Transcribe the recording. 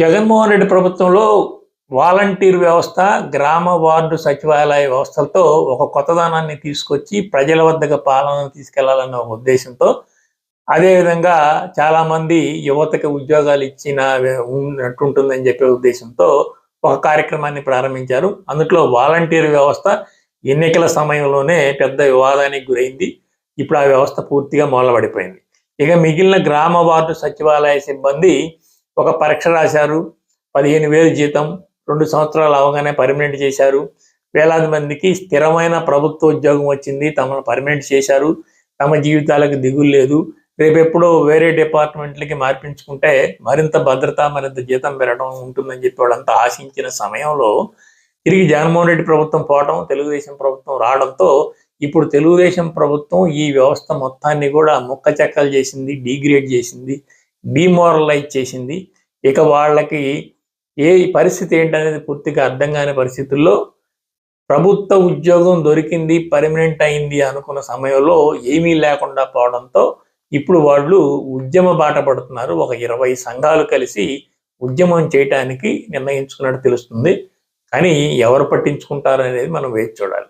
జగన్మోహన్ రెడ్డి ప్రభుత్వంలో వాలంటీర్ వ్యవస్థ గ్రామ వార్డు సచివాలయ వ్యవస్థలతో ఒక కొత్తదనాన్ని తీసుకొచ్చి ప్రజల వద్దకు పాలనను తీసుకెళ్ళాలన్న ఒక ఉద్దేశంతో అదేవిధంగా చాలామంది యువతకి ఉద్యోగాలు ఇచ్చిన ఉన్నట్టుంటుందని చెప్పే ఉద్దేశంతో ఒక కార్యక్రమాన్ని ప్రారంభించారు. అందులో వాలంటీర్ వ్యవస్థ ఎన్నికల సమయంలోనే పెద్ద వివాదానికి గురైంది. ఇప్పుడు ఆ వ్యవస్థ పూర్తిగా మూలబడిపోయింది. ఇక మిగిలిన గ్రామ వార్డు సచివాలయ సిబ్బంది ఒక పరీక్ష రాశారు. పదిహేను వేలు జీతం రెండు సంవత్సరాలు అవగానే పర్మనెంట్ చేశారు. వేలాది మందికి స్థిరమైన ప్రభుత్వ ఉద్యోగం వచ్చింది. తమను పర్మనెంట్ చేశారు. తమ జీవితాలకు దిగులు లేదు. రేపెప్పుడో వేరే డిపార్ట్మెంట్లకి మార్పించుకుంటే మరింత భద్రత మరింత జీతం పెరగడం ఉంటుందని చెప్పి వాళ్ళంతా ఆశించిన సమయంలో తిరిగి జగన్మోహన్ రెడ్డి ప్రభుత్వం పోవడం తెలుగుదేశం ప్రభుత్వం రావడంతో ఇప్పుడు తెలుగుదేశం ప్రభుత్వం ఈ వ్యవస్థ మొత్తాన్ని కూడా ముక్క చెక్కలు చేసింది డిగ్రేడ్ చేసింది. డిమోరలైజ్ చేసింది. ఇక వాళ్ళకి ఏ పరిస్థితి ఏంటనేది పూర్తిగా అర్థం కాని పరిస్థితుల్లో ప్రభుత్వ ఉద్యోగం దొరికింది పర్మనెంట్ అయింది అనుకున్న సమయంలో ఏమీ లేకుండా పోవడంతో ఇప్పుడు వాళ్ళు ఉద్యమ బాట పడుతున్నారు. ఒక ఇరవై సంఘాలు కలిసి ఉద్యమం చేయటానికి నిర్ణయించుకున్నట్టు తెలుస్తుంది. కానీ ఎవరు పట్టించుకుంటారు అనేది మనం వేచి చూడాలి.